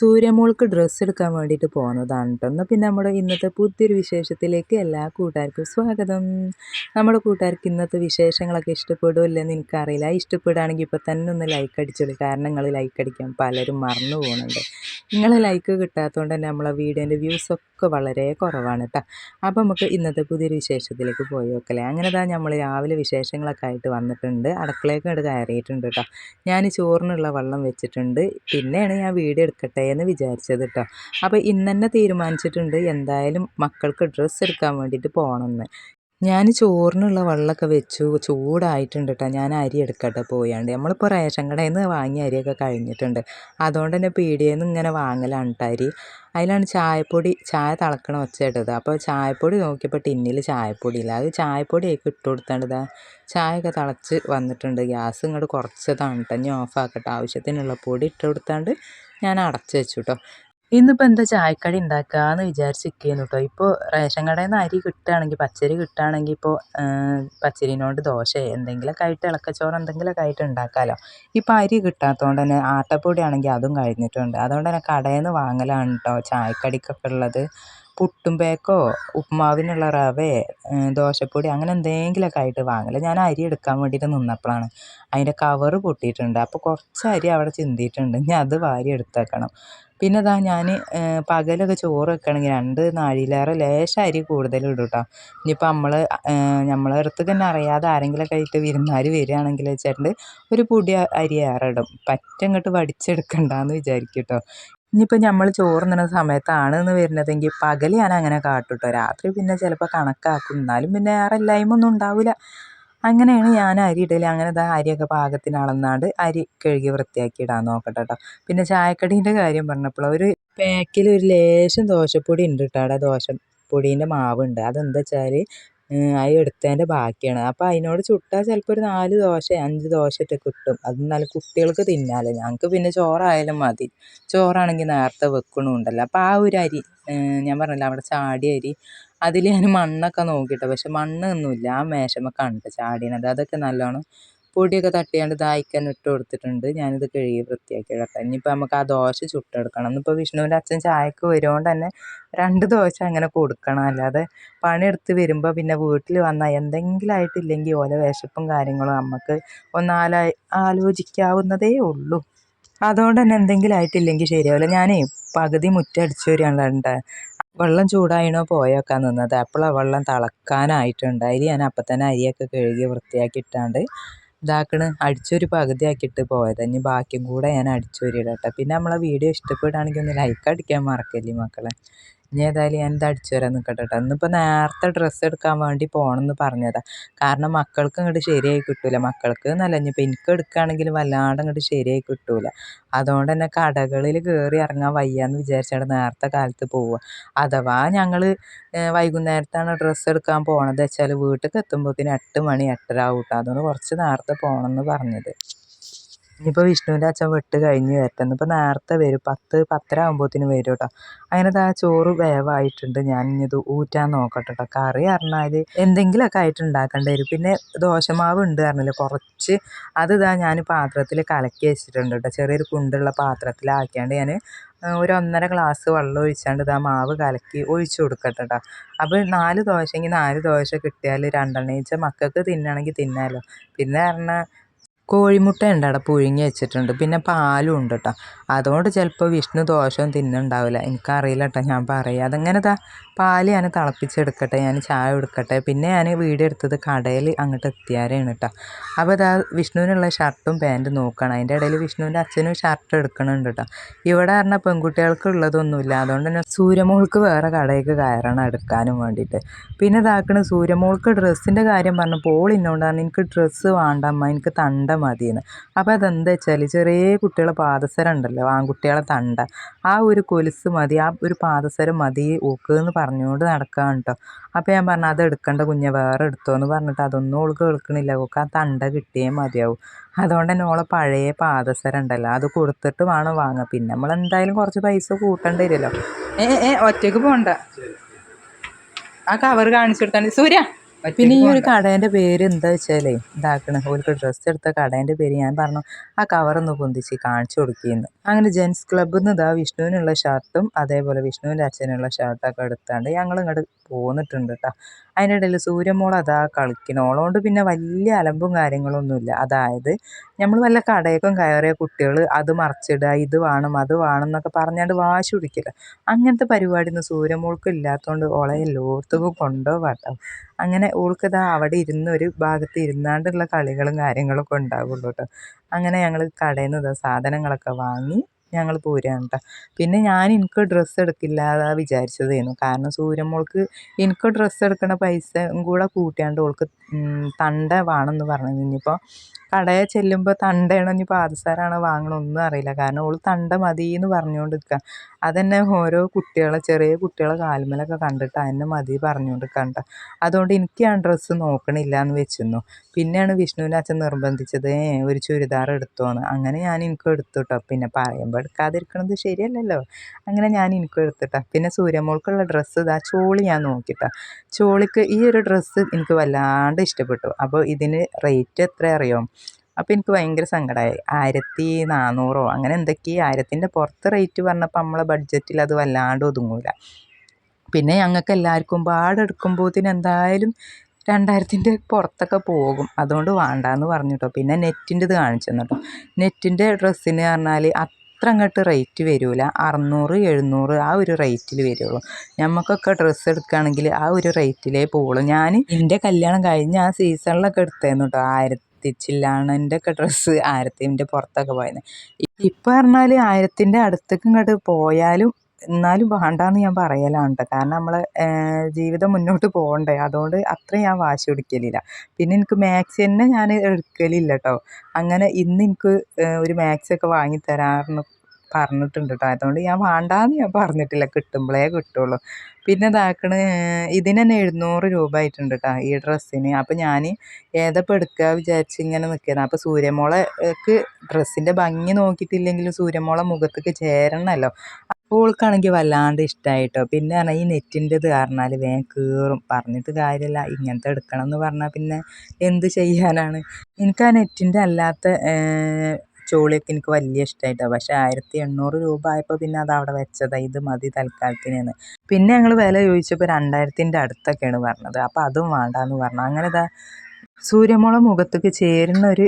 സൂര്യമോൾക്ക് dress എടുക്കാൻ വേണ്ടിയിട്ട് പോകുന്നതാണ് കേട്ടോ എന്നാൽ പിന്നെ നമ്മുടെ ഇന്നത്തെ പുതിയൊരു വിശേഷത്തിലേക്ക് എല്ലാ കൂട്ടുകാർക്കും സ്വാഗതം. നമ്മുടെ കൂട്ടുകാർക്ക് ഇന്നത്തെ വിശേഷങ്ങളൊക്കെ ഇഷ്ടപ്പെടുമല്ലെന്ന് എനിക്കറിയില്ല. ഇഷ്ടപ്പെടുകയാണെങ്കിൽ ഇപ്പോൾ തന്നെ ഒന്ന് ലൈക്ക് അടിച്ചോളൂ കാരണം നിങ്ങൾ ലൈക്ക് അടിക്കാൻ പലരും മറന്നു പോകുന്നുണ്ട്. നിങ്ങൾ ലൈക്ക് കിട്ടാത്തതുകൊണ്ട് തന്നെ നമ്മളെ വീഡിയോന്റെ വ്യൂസൊക്കെ വളരെ കുറവാണ് കേട്ടോ അപ്പോൾ നമുക്ക് ഇന്നത്തെ പുതിയൊരു വിശേഷത്തിലേക്ക് പോയി നോക്കല്ലേ അങ്ങനെ തന്നെ നമ്മൾ രാവിലെ വിശേഷങ്ങളൊക്കെ ആയിട്ട് വന്നിട്ടുണ്ട്. അടുക്കളയൊക്കെ കയറിയിട്ടുണ്ട് കേട്ടോ ഞാൻ ചോറിനുള്ള വെള്ളം വെച്ചിട്ടുണ്ട്. പിന്നെയാണ് ഞാൻ വീഡിയോ എടുക്കട്ടെ എന്ന് വിചാരിച്ചത് കേട്ടോ അപ്പോൾ ഇന്ന് തന്നെ തീരുമാനിച്ചിട്ടുണ്ട് എന്തായാലും മക്കൾക്ക് ഡ്രസ്സ് എടുക്കാൻ വേണ്ടിയിട്ട് പോകണമെന്ന് ഞാൻ ചോറിനുള്ള വെള്ളമൊക്കെ വെച്ചു ചൂടായിട്ടുണ്ട് കേട്ടോ ഞാൻ അരി എടുക്കട്ടെ പോയാണ്ട്. നമ്മളിപ്പോൾ റേഷൻ കടയിൽ നിന്ന് വാങ്ങിയ അരിയൊക്കെ കഴിഞ്ഞിട്ടുണ്ട്. അതുകൊണ്ട് തന്നെ പീടികയിൽ നിന്ന് ഇങ്ങനെ വാങ്ങലാണ് കേട്ടോ അരി. അതിലാണ് ചായപ്പൊടി ചായ തിളക്കണ ഒച്ചയിട്ടത് അപ്പോൾ ചായപ്പൊടി നോക്കിയപ്പോൾ ടിന്നിൽ ചായപ്പൊടി ഇല്ല. അത് ചായപ്പൊടി ആയിക്ക് ഇട്ട് കൊടുത്തേണ്ടത് ചായയൊക്കെ തിളച്ച് വന്നിട്ടുണ്ട്. ഗ്യാസ് ഇങ്ങോട്ട് കുറച്ചതാണ് കേട്ടോ ഇനി ഓഫാക്കട്ടെ ആവശ്യത്തിനുള്ള പൊടി ഇട്ട് കൊടുത്താണ്ട് ഞാൻ അടച്ചു വെച്ചു കേട്ടോ ഇന്നിപ്പോൾ എന്താ ചായക്കടി ഉണ്ടാക്കാമെന്ന് വിചാരിച്ചിരിക്കുന്നു കേട്ടോ ഇപ്പോൾ റേഷൻ കടയിൽ നിന്ന് അരി കിട്ടുകയാണെങ്കിൽ പച്ചരി കിട്ടുകയാണെങ്കിൽ ഇപ്പോൾ പച്ചരിനോട് ദോശ എന്തെങ്കിലുമൊക്കെ ആയിട്ട് ഇളക്കച്ചോറ് എന്തെങ്കിലുമൊക്കെ ആയിട്ട് ഉണ്ടാക്കാമല്ലോ ഇപ്പോൾ അരി കിട്ടാത്തതുകൊണ്ട് തന്നെ ആട്ടപ്പൊടി ആണെങ്കിൽ അതും കഴിഞ്ഞിട്ടുണ്ട്. അതുകൊണ്ട് തന്നെ കടയിൽ നിന്ന് വാങ്ങലാണ് കേട്ടോ ചായക്കടിക്കൊക്കെ ഉള്ളത്. പുട്ടും പേക്കോ ഉപ്പുമാവിനുള്ള റവേ ദോശപ്പൊടി അങ്ങനെ എന്തെങ്കിലുമൊക്കെ ആയിട്ട് വാങ്ങൽ ഞാൻ അരി എടുക്കാൻ വേണ്ടിയിട്ട് നിന്നപ്പോഴാണ് അതിന്റെ കവറ് പൊട്ടിയിട്ടുണ്ട്. അപ്പോൾ കുറച്ച് അരി അവിടെ ചിന്തിയിട്ടുണ്ട്. ഇനി അത് വാരി എടുത്തേക്കണം. പിന്നെ ഇതാ ഞാൻ പകലൊക്കെ ചോറ് വെക്കണമെങ്കിൽ രണ്ട് നാഴിയിലേറെ ലേശം അരി കൂടുതൽ ഇടും കേട്ടോ ഇനിയിപ്പോൾ നമ്മൾ നമ്മളെ അടുത്ത് തന്നെ അറിയാതെ ആരെങ്കിലുമൊക്കെ ആയിട്ട് വിരുന്നാർ വരികയാണെങ്കിൽ വെച്ചിട്ടുണ്ട് ഒരു പൊടി അരി ഏറെ ഇടും. പറ്റ അങ്ങോട്ട് വടിച്ചെടുക്കണ്ടെന്ന് വിചാരിക്കും കേട്ടോ ഇനിയിപ്പോൾ നമ്മൾ ചോറ് തിന്നുന്ന സമയത്താണ് എന്ന് വരുന്നതെങ്കിൽ പകൽ ഞാൻ അങ്ങനെ കാട്ടും രാത്രി പിന്നെ ചിലപ്പോൾ കണക്കാക്കും. എന്നാലും പിന്നെ വേറെ ഇല്ലായ്മ ഉണ്ടാവില്ല അങ്ങനെയാണ് ഞാൻ അരി ഇടൽ അങ്ങനെ ഇതാ അരിയൊക്കെ പാകത്തിന് അളന്നാണ്ട് അരി കഴുകി വൃത്തിയാക്കി ഇടാൻ നോക്കട്ടെ കേട്ടോ പിന്നെ ചായക്കടീന്റെ കാര്യം പറഞ്ഞപ്പോൾ ഒരു പാക്കിൽ ഒരു ലേശം ദോശപ്പൊടി ഉണ്ട് കേട്ടോ അവിടെ ദോശപ്പൊടീന്റെ മാവുണ്ട്. അതെന്താ വെച്ചാൽ അത് എടുത്തതിന്റെ ബാക്കിയാണ്. അപ്പം അതിനോട് ചുട്ടാൽ ചിലപ്പോൾ ഒരു നാല് ദോശ അഞ്ച് ദോശ ഒക്കെ കിട്ടും. അത് നല്ല കുട്ടികൾക്ക് തിന്നാമല്ലോ ഞങ്ങൾക്ക് പിന്നെ ചോറായാലും മതി. ചോറാണെങ്കിൽ നേരത്തെ വെക്കണമുണ്ടല്ലോ അപ്പം ആ ഒരു അരി ഞാൻ പറഞ്ഞില്ലേ അവിടെ ചാടിയ അരി അതിൽ ഞാൻ മണ്ണൊക്കെ നോക്കിയിട്ടോ. പക്ഷെ മണ്ണൊന്നുമില്ല. ആ മേശമ്മ കണ്ട് ചാടിയത്. അതൊക്കെ നല്ലോണം പൊടിയൊക്കെ തട്ടിയാണ്ട് ദാഹിക്കാൻ ഇട്ട് കൊടുത്തിട്ടുണ്ട്. ഞാനിത് കഴുകി വൃത്തിയാക്കി എടുക്കാം. ഇനിയിപ്പോൾ നമുക്ക് ആ ദോശ ചുട്ടെടുക്കണം. ഇന്നിപ്പോൾ വിഷ്ണുവിന്റെ അച്ഛൻ ചായക്ക് വരുമോണ്ട് തന്നെ രണ്ട് ദോശ അങ്ങനെ കൊടുക്കണം. അല്ലാതെ പണിയെടുത്ത് വരുമ്പോൾ പിന്നെ വീട്ടിൽ വന്നാൽ എന്തെങ്കിലും ആയിട്ടില്ലെങ്കിൽ ഓല വിശപ്പും കാര്യങ്ങളും നമുക്ക് ഒന്ന് ആലോ ആലോചിക്കാവുന്നതേ ഉള്ളൂ. അതുകൊണ്ട് തന്നെ എന്തെങ്കിലും ആയിട്ടില്ലെങ്കിൽ ശരിയാവില്ല. ഞാനേ പകുതി മുറ്റടിച്ചു വരികയാണ് വരികയാണ് വെള്ളം ചൂടായിണോ പോയൊക്കെ നിന്നത്. അപ്പോഴാണ് വെള്ളം തിളക്കാനായിട്ടുണ്ട്. അരി ഞാൻ അപ്പം തന്നെ അരിയൊക്കെ കഴുകി വൃത്തിയാക്കി ഇട്ടാണ്ട് ഇതാക്കണ്. അടിച്ചൊരു പകുതി ആക്കിയിട്ട് പോയത്. ഇനി ബാക്കിയും കൂടെ ഞാൻ അടിച്ചൊരിടട്ടെ. പിന്നെ നമ്മളെ വീഡിയോ ഇഷ്ടപ്പെടുകയാണെങ്കിൽ ഒന്ന് ലൈക്ക് അടിക്കാൻ മറക്കല്ലേ മക്കളെ. ഇനി ഏതായാലും ഞാൻ ഇത് അടിച്ചു വരാൻ നിൽക്കട്ടെ കേട്ടോ ഇന്നിപ്പോൾ നേരത്തെ ഡ്രസ്സ് എടുക്കാൻ വേണ്ടി പോകണമെന്ന് പറഞ്ഞതാണ് കാരണം മക്കൾക്ക് ഇങ്ങോട്ട് ശരിയായി കിട്ടില്ല മക്കൾക്ക് എന്നല്ല ഇനിയിപ്പോൾ എനിക്ക് എടുക്കുകയാണെങ്കിൽ വല്ലാണ്ട് ഇങ്ങോട്ട് ശരിയായി കിട്ടില്ല അതുകൊണ്ട് തന്നെ കടകളിൽ കയറി ഇറങ്ങാൻ വയ്യാന്ന് വിചാരിച്ചാണ് നേരത്തെ കാലത്ത് പോവുക. അഥവാ ഞങ്ങൾ വൈകുന്നേരത്താണ് ഡ്രസ്സ് എടുക്കാൻ പോകണത് വെച്ചാൽ വീട്ടിൽ എത്തുമ്പോഴത്തേന് എട്ട് മണി എട്ടര ആവും കേട്ടോ അതുകൊണ്ട് കുറച്ച് നേരത്തെ പോകണമെന്ന് പറഞ്ഞത്. ഇനിയിപ്പോൾ വിഷ്ണുവിന്റെ അച്ഛൻ വെട്ട് കഴിഞ്ഞ് വരട്ടെ ഇന്നിപ്പോൾ നേരത്തെ വരും. പത്ത് പത്തര ആകുമ്പോഴത്തേനും വരും കേട്ടോ അങ്ങനെ ആ ചോറ് വേവായിട്ടുണ്ട്. ഞാൻ ഇനി ഇത് ഊറ്റാൻ നോക്കട്ടെ കേട്ടോ കറി പറഞ്ഞാൽ എന്തെങ്കിലുമൊക്കെ ആയിട്ട് ഉണ്ടാക്കേണ്ടി വരും. പിന്നെ ദോശമാവ് ഉണ്ട് പറഞ്ഞില്ലേ. കുറച്ച് അത് ഇതാ ഞാൻ പാത്രത്തിൽ കലക്കി വെച്ചിട്ടുണ്ട് കേട്ടോ ചെറിയൊരു കുണ്ടുള്ള പാത്രത്തിലാക്കിയാണ്ട് ഞാൻ ഒരു ഒന്നര ഗ്ലാസ് വെള്ളം ഒഴിച്ചാണ്ട് ഇതാ മാവ് കലക്കി ഒഴിച്ചു കൊടുക്കട്ടെ കേട്ടോ അപ്പോൾ നാല് ദോശയെങ്കിൽ നാല് ദോശ കിട്ടിയാൽ രണ്ടെണ്ണം. വെച്ചാൽ മക്കൾക്ക് തിന്നണമെങ്കിൽ തിന്നാമല്ലോ പിന്നെ പറഞ്ഞാൽ കോഴിമുട്ട ഉണ്ട്. അവിടെ പുഴുങ്ങി വെച്ചിട്ടുണ്ട്. പിന്നെ പാലും ഉണ്ട് കേട്ടോ. അതുകൊണ്ട് ചിലപ്പോൾ വിഷ്ണു ദോശയും തിന്നുന്നുണ്ടാവില്ല. എനിക്കറിയില്ല കേട്ടോ. ഞാൻ പറയാം. അതങ്ങനെ താ പാൽ ഞാൻ തിളപ്പിച്ചെടുക്കട്ടെ. ഞാൻ ചായ എടുക്കട്ടെ പിന്നെ ഞാൻ വീഡിയോ എടുത്തത് കടയിൽ അങ്ങോട്ട് എത്തിയാരാണ് കേട്ടോ. അപ്പോൾ ഇതാ വിഷ്ണുവിനുള്ള ഷർട്ടും പാന്റും നോക്കണം. അതിന്റെ ഇടയിൽ വിഷ്ണുവിന്റെ അച്ഛനും ഷർട്ട് എടുക്കണുണ്ട് കേട്ടോ. ഇവിടെ പറഞ്ഞാൽ പെൺകുട്ടികൾക്ക് ഉള്ളതൊന്നുമില്ല. അതുകൊണ്ട് തന്നെ സൂര്യമോൾക്ക് വേറെ കടയിലേക്ക് കയറണം എടുക്കാനും വേണ്ടിയിട്ട്. പിന്നെ ഇതാക്കണ സൂര്യമോൾക്ക് ഡ്രസ്സിന്റെ കാര്യം പറഞ്ഞപ്പോൾ ഓൾ ഇന്നോണ്ടാണ്. എനിക്ക് ഡ്രസ്സ് വേണ്ട അമ്മ. എനിക്ക് തണ്ട മതിയെന്ന്. അപ്പോൾ അതെന്താ വെച്ചാൽ ചെറിയ കുട്ടികളെ പാദസരം ഉണ്ടല്ലോ ആൺകുട്ടികളെ തണ്ട. ആ ഒരു കൊലുസ് മതി ആ ഒരു പാദസരം മതി ഓക്ക് എന്ന് പറഞ്ഞുകൊണ്ട് നടക്കുകയാണ് കേട്ടോ അപ്പോൾ ഞാൻ പറഞ്ഞു അത് എടുക്കേണ്ട കുഞ്ഞെ വേറെ എടുത്തോ എന്ന് പറഞ്ഞിട്ട് അതൊന്നും ഓൾക്ക് കേൾക്കണില്ല. ഓക്ക് ആ തണ്ട കിട്ടിയേ മതിയാവും. അതുകൊണ്ട് തന്നെ ഓളെ പഴയ പാദസരം ഉണ്ടല്ലോ അത് കൊടുത്തിട്ട് വേണം വാങ്ങുക പിന്നെ നമ്മൾ എന്തായാലും കുറച്ച് പൈസ കൂട്ടേണ്ടി വരുമല്ലോ. ഏ ഏ ഒറ്റയ്ക്ക് പോകണ്ട ആ കവർ കാണിച്ചു കൊടുക്കാൻ സൂര്യ! പിന്നെ ഈ ഒരു കടേന്റെ പേര് എന്താ വെച്ചാലേ ഇതാക്കണ ഓർക്ക് ഡ്രസ്സ് എടുത്ത കടേന്റെ പേര് ഞാൻ പറഞ്ഞു ആ കവറൊന്ന് പൊന്തിച്ച് കാണിച്ചു കൊടുക്കുന്നു. അങ്ങനെ ജെൻസ് ക്ലബ്ബിൽ നിന്ന് ഇതാ വിഷ്ണുവിനുള്ള ഷർട്ടും അതേപോലെ വിഷ്ണുവിന്റെ അച്ഛനുള്ള ഷർട്ടൊക്കെ എടുത്താണ്ട് ഞങ്ങൾ ഇങ്ങോട്ട് പോന്നിട്ടുണ്ട് കേട്ടോ അതിന്റെ ഇടയിൽ സൂര്യമോൾ അതാ കളിക്കണം. ഓളോണ്ട് പിന്നെ വലിയ അലമ്പും കാര്യങ്ങളൊന്നുമില്ല. അതായത് നമ്മൾ വല്ല കടയൊക്കെ കയറിയ കുട്ടികൾ അത് മറിച്ചിടുക ഇത് വേണം അത് വേണം എന്നൊക്കെ പറഞ്ഞാണ്ട് വാശി പിടിക്കില്ല അങ്ങനത്തെ പരിപാടി ഒന്നും സൂര്യമോൾക്ക് ഇല്ലാത്തതുകൊണ്ട് ഓളെ എല്ലായിടത്തും കൊണ്ടുപോകാട്ടോ അങ്ങനെ ഓൾക്കിതാ അവിടെ ഇരുന്ന ഒരു ഭാഗത്ത് ഇരുന്നാണ്ടുള്ള കളികളും കാര്യങ്ങളൊക്കെ ഉണ്ടാവുള്ളൂ കേട്ടോ അങ്ങനെ ഞങ്ങൾ കടയിൽ നിന്ന് സാധനങ്ങളൊക്കെ വാങ്ങി ഞങ്ങൾ പോരുകയാണ് കേട്ടോ പിന്നെ ഞാൻ എനിക്ക് ഡ്രസ്സ് എടുക്കില്ല വിചാരിച്ചതായിരുന്നു കാരണം സൂര്യമോൾക്ക് എനിക്ക് ഡ്രസ്സ് എടുക്കണ പൈസ കൂടെ കൂട്ടിയാണ്ട് ഓൾക്ക് തണ്ട വേണമെന്ന് പറഞ്ഞു ഇനിയിപ്പോൾ കടയിൽ ചെല്ലുമ്പോൾ തണ്ടയാണോ? ഇനി പാദസരമാണോ വാങ്ങണമൊന്നും അറിയില്ല. കാരണം ഓൾ തണ്ട മതി എന്ന് പറഞ്ഞുകൊണ്ട് നിൽക്കുക അതന്നെ ഓരോ കുട്ടികളെ ചെറിയ കുട്ടികളെ കാൽമലൊക്കെ കണ്ടിട്ട് അതിനെ മതി പറഞ്ഞുകൊണ്ട് നിൽക്കണ്ട അതുകൊണ്ട് എനിക്ക് ആ ഡ്രസ്സ് നോക്കണില്ല എന്ന് വെച്ചിരുന്നു. പിന്നെയാണ് വിഷ്ണുവിന്റെ അച്ഛൻ നിർബന്ധിച്ചത് ഒരു ചുരിദാർ എടുത്തോന്ന്. അങ്ങനെ ഞാൻ എനിക്കും എടുത്തു കേട്ടോ പിന്നെ പറയുമ്പോൾ എടുക്കാതിരിക്കണത് ശരിയല്ലല്ലോ. അങ്ങനെ ഞാൻ എനിക്കും എടുത്തിട്ടാ. പിന്നെ സൂര്യമോൾക്കുള്ള ഡ്രസ്സ് ഇതാ ചോളി ഞാൻ നോക്കിട്ടാ. ചോളിക്ക് ഈ ഒരു ഡ്രസ്സ് എനിക്ക് വല്ലാണ്ട് ഇഷ്ടപ്പെട്ടു. അപ്പോൾ ഇതിന് റേറ്റ് എത്ര അറിയോ? അപ്പോൾ എനിക്ക് ഭയങ്കര സങ്കടമായി ആയിരത്തി നാനൂറോ അങ്ങനെ എന്തൊക്കെ ആയിരത്തിന്റെ പുറത്ത് റേറ്റ് പറഞ്ഞപ്പോൾ നമ്മളെ ബഡ്ജറ്റിൽ അത് വല്ലാണ്ട് ഒതുങ്ങൂല. പിന്നെ ഞങ്ങൾക്ക് എല്ലാവർക്കും പാടെടുക്കുമ്പോഴത്തേന് എന്തായാലും രണ്ടായിരത്തിന്റെ പുറത്തൊക്കെ പോകും. അതുകൊണ്ട് വേണ്ടാന്ന് പറഞ്ഞു കേട്ടോ പിന്നെ നെറ്റിന്റെത് കാണിച്ചു കേട്ടോ നെറ്റിന്റെ ഡ്രസ്സിന് പറഞ്ഞാൽ അത്ര അങ്ങോട്ട് റേറ്റ് വരില്ല അറുന്നൂറ് എഴുന്നൂറ് ആ ഒരു റേറ്റിൽ വരുള്ളൂ. നമുക്കൊക്കെ ഡ്രസ്സ് എടുക്കുകയാണെങ്കിൽ ആ ഒരു റേറ്റിലേ പോകുള്ളൂ ഞാൻ എന്റെ കല്യാണം കഴിഞ്ഞ് ആ സീസണിലൊക്കെ എടുത്തായിരുന്നു കേട്ടോ ആയിരത്തി ചില്ലാണന്റെ ഒക്കെ ഡ്രസ്സ് ആയിരത്തിന്റെ പുറത്തൊക്കെ പോയത് ഇപ്പം പറഞ്ഞാൽ ആയിരത്തിന്റെ അടുത്തേക്ക് ഇങ്ങോട്ട് പോയാലും എന്നാലും വേണ്ടാന്ന് ഞാൻ പറയലാണ് കാരണം നമ്മൾ ജീവിതം മുന്നോട്ട് പോകണ്ടേ. അതുകൊണ്ട് അത്രയും ഞാൻ വാശി പിടിക്കലില്ല. പിന്നെ എനിക്ക് മാക്സി തന്നെ ഞാൻ എടുക്കലില്ല കേട്ടോ അങ്ങനെ ഇന്ന് എനിക്ക് ഒരു മാക്സി ഒക്കെ വാങ്ങി തരാമെന്ന് പറഞ്ഞിട്ടുണ്ട് കേട്ടോ അതുകൊണ്ട് ഞാൻ വേണ്ടാന്ന് ഞാൻ പറഞ്ഞിട്ടില്ല. കിട്ടുമ്പോഴേ കിട്ടുള്ളൂ. പിന്നെ ഇതാക്കണ് ഇതിന് തന്നെ എഴുന്നൂറ് രൂപ ആയിട്ടുണ്ട് കേട്ടോ ഈ ഡ്രസ്സിന്. അപ്പം ഞാൻ ഏതപ്പോൾ എടുക്കുക വിചാരിച്ച് ഇങ്ങനെ നിൽക്കുന്നത് അപ്പോൾ സൂര്യമോളക്ക് ഡ്രസ്സിന്റെ ഭംഗി നോക്കിയിട്ടില്ലെങ്കിലും സൂര്യമോളെ മുഖത്തേക്ക് ചേരണമല്ലോ ഓൾക്കാണെങ്കിൽ വല്ലാണ്ട് ഇഷ്ടമായിട്ടോ പിന്നെ പറഞ്ഞാൽ ഈ നെറ്റിന്റെത് കാരണാൽ വേഗം കീറും. പറഞ്ഞിട്ട് കാര്യമില്ല ഇങ്ങനത്തെ എടുക്കണം എന്ന് പറഞ്ഞാൽ പിന്നെ എന്ത് ചെയ്യാനാണ്? എനിക്ക് ആ നെറ്റിന്റെ അല്ലാത്ത ചോളിയൊക്കെ എനിക്ക് വലിയ ഇഷ്ടമായിട്ടാണ് പക്ഷേ ആയിരത്തി എണ്ണൂറ് രൂപ ആയപ്പോൾ പിന്നെ അത് അവിടെ വെച്ചതാണ് ഇത് മതി തൽക്കാലത്തിനെന്ന്. പിന്നെ ഞങ്ങൾ വില ചോദിച്ചപ്പോൾ രണ്ടായിരത്തിന്റെ അടുത്തൊക്കെയാണ് പറഞ്ഞത്. അപ്പോൾ അതും വേണ്ടാന്ന് പറഞ്ഞു. അങ്ങനെ ഇതാ സൂര്യമോളെ മുഖത്തേക്ക് ചേരുന്ന ഒരു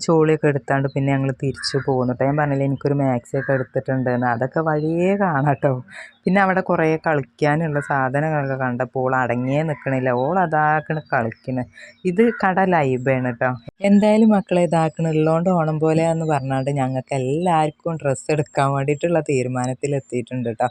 ചോളിയൊക്കെ എടുത്താണ്ട് പിന്നെ ഞങ്ങൾ തിരിച്ചു പോകുന്നു. കേട്ടോ ഞാൻ പറഞ്ഞില്ലേ എനിക്കൊരു മാക്സിയൊക്കെ എടുത്തിട്ടുണ്ടെന്ന്. അതൊക്കെ വഴിയേ കാണാട്ടോ. പിന്നെ അവിടെ കുറേ കളിക്കാനുള്ള സാധനങ്ങളൊക്കെ കണ്ടപ്പോൾ ഓൾ അടങ്ങിയേ നിൽക്കണില്ല ഓൾ അതാക്കണ് കളിക്കണ്. ഇത് കട ലൈബാണ് കേട്ടോ എന്തായാലും മക്കളെ ഇതാക്കണ. ഉള്ളതുകൊണ്ട് ഓണം പോലെ എന്ന് പറഞ്ഞാണ്ട് ഞങ്ങൾക്ക് എല്ലാവർക്കും ഡ്രസ്സ് എടുക്കാൻ വേണ്ടിയിട്ടുള്ള തീരുമാനത്തിൽ എത്തിയിട്ടുണ്ട് കേട്ടോ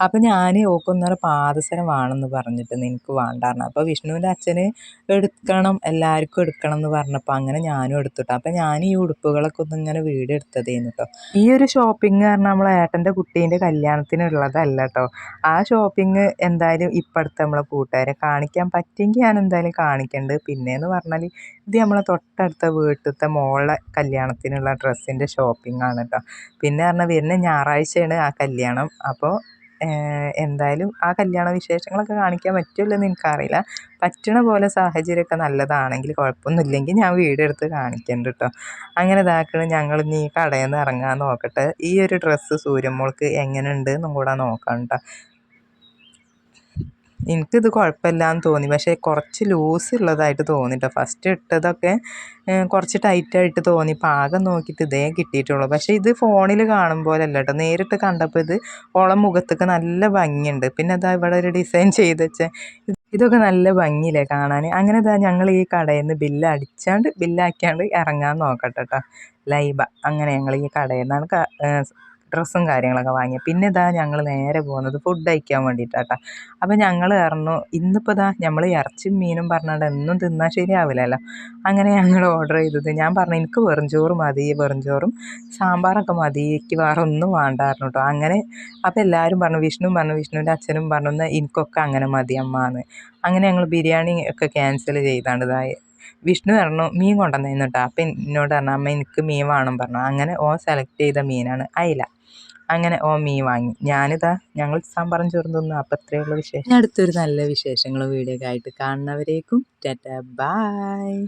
അപ്പം ഞാൻ ഓക്കൊന്നൊരു പാദസരം വേണമെന്ന് പറഞ്ഞിട്ട് എനിക്ക് വേണ്ടായിരുന്നു അപ്പോൾ വിഷ്ണുവിന്റെ അച്ഛന് എടുക്കണം എല്ലാവർക്കും എടുക്കണം എന്ന് പറഞ്ഞപ്പോൾ അങ്ങനെ ഞാനും എടുത്തിട്ടോ അപ്പോൾ ഞാൻ ഈ ഉടുപ്പുകളൊക്കെ ഒന്ന് ഇങ്ങനെ വീഡിയോ എടുത്തതേന്നു കേട്ടോ ഈ ഒരു ഷോപ്പിംഗ് കാരണം നമ്മളെ ഏട്ടന്റെ കുട്ടീന്റെ കല്യാണത്തിനുള്ളതല്ല കേട്ടോ ആ ഷോപ്പിംഗ് എന്തായാലും ഇപ്പോഴത്തെ നമ്മളെ കൂട്ടുകാരെ കാണിക്കാൻ പറ്റുമെങ്കിൽ ഞാൻ എന്തായാലും കാണിക്കേണ്ടത് പിന്നെയെന്ന് പറഞ്ഞാൽ ഇത് നമ്മളെ തൊട്ടടുത്ത വീട്ടിലത്തെ മോളെ കല്യാണത്തിനുള്ള ഡ്രസ്സിന്റെ ഷോപ്പിംഗ് ആണ് കേട്ടോ പിന്നെ പറഞ്ഞാൽ വരുന്ന ഞായറാഴ്ചയാണ് ആ കല്യാണം. അപ്പോൾ എന്തായാലും ആ കല്യാണ വിശേഷങ്ങളൊക്കെ കാണിക്കാൻ പറ്റുമല്ലോ എന്ന് എനിക്കറിയില്ല. പറ്റണ പോലെ സാഹചര്യമൊക്കെ നല്ലതാണെങ്കിൽ കുഴപ്പമൊന്നുമില്ലെങ്കിൽ ഞാൻ വീഡിയോ എടുത്ത് കേട്ടോ. അങ്ങനെ ഇതാക്കണം ഞങ്ങൾ ഇനി ഈ കടയിൽ നിന്ന് ഇറങ്ങാൻ നോക്കട്ടെ. ഈ ഒരു ഡ്രസ്സ് സൂര്യമ്മൾക്ക് എങ്ങനെയുണ്ട് എന്നും കൂടെ നോക്കാം കേട്ടോ. എനിക്കിത് കുഴപ്പമില്ലാന്ന് തോന്നി. പക്ഷേ കുറച്ച് ലൂസ് ഉള്ളതായിട്ട് തോന്നി കേട്ടോ ഫസ്റ്റ് ഇട്ടതൊക്കെ കുറച്ച് ടൈറ്റായിട്ട് തോന്നി. പാകം നോക്കിയിട്ട് ഇതേ കിട്ടിയിട്ടുള്ളൂ. പക്ഷേ ഇത് ഫോണിൽ കാണുമ്പോഴല്ല കേട്ടോ നേരിട്ട് കണ്ടപ്പോൾ ഇത് ഓളം മുഖത്തൊക്കെ നല്ല ഭംഗിയുണ്ട്. പിന്നെ അതാ ഇവിടെ ഒരു ഡിസൈൻ ചെയ്ത് വെച്ച ഇതൊക്കെ നല്ല ഭംഗിയില്ലേ കാണാൻ അങ്ങനെ ഇതാ ഞങ്ങൾ ഈ കടയിൽ നിന്ന് ബില്ല് അടിച്ചാണ്ട് ബില്ലാക്കിയാണ്ട് ഇറങ്ങാൻ നോക്കട്ടെ കേട്ടോ ലൈബ. അങ്ങനെ ഞങ്ങൾ ഈ കടയിൽ നിന്നാണ് ഡ്രസ്സും കാര്യങ്ങളൊക്കെ വാങ്ങി പിന്നെ ഇതാ ഞങ്ങൾ നേരെ പോകുന്നത് ഫുഡ് കഴിക്കാൻ വേണ്ടിയിട്ടാട്ടോ അപ്പോൾ ഞങ്ങൾ പറഞ്ഞു ഇന്നിപ്പോൾ ഇതാ നമ്മൾ ഇറച്ചിയും മീനും പറഞ്ഞാണ്ട് എന്നും തിന്നാൽ ശരിയാവില്ലല്ലോ. അങ്ങനെ ഞങ്ങൾ ഓർഡർ ചെയ്തത്. ഞാൻ പറഞ്ഞു എനിക്ക് വെറുംചോറ് മതി വെറുംചോറും സാമ്പാറൊക്കെ മതി. എനിക്ക് വേറെ ഒന്നും വേണ്ടായിരുന്നു കേട്ടോ അങ്ങനെ അപ്പോൾ എല്ലാവരും പറഞ്ഞു വിഷ്ണു പറഞ്ഞു വിഷ്ണുവിന്റെ അച്ഛനും പറഞ്ഞു എന്നാൽ എനിക്കൊക്കെ അങ്ങനെ മതി അമ്മ എന്ന് അങ്ങനെ ഞങ്ങൾ ബിരിയാണി ഒക്കെ ക്യാൻസൽ ചെയ്താണ്ട് ഇതായി വിഷ്ണു പറഞ്ഞു മീൻ കൊണ്ടുവന്നിരുന്നു കേട്ടോ അപ്പം എന്നോട് പറഞ്ഞു അമ്മ എനിക്ക് മീൻ വേണം പറഞ്ഞു. അങ്ങനെ ഓ സെലക്ട് ചെയ്ത മീനാണ് അയില. അങ്ങനെ ഓ മീൻ വാങ്ങി. ഞാനിതാ ഞങ്ങൾ സാമ്പാറും ചോറും തിന്നു. അപ്പം ഇത്രയുള്ള വിശേഷം. അടുത്തൊരു നല്ല വിശേഷങ്ങളും വീഡിയോ ഒക്കെ ആയിട്ട് കാണുന്നവരേക്കും. Tata bye.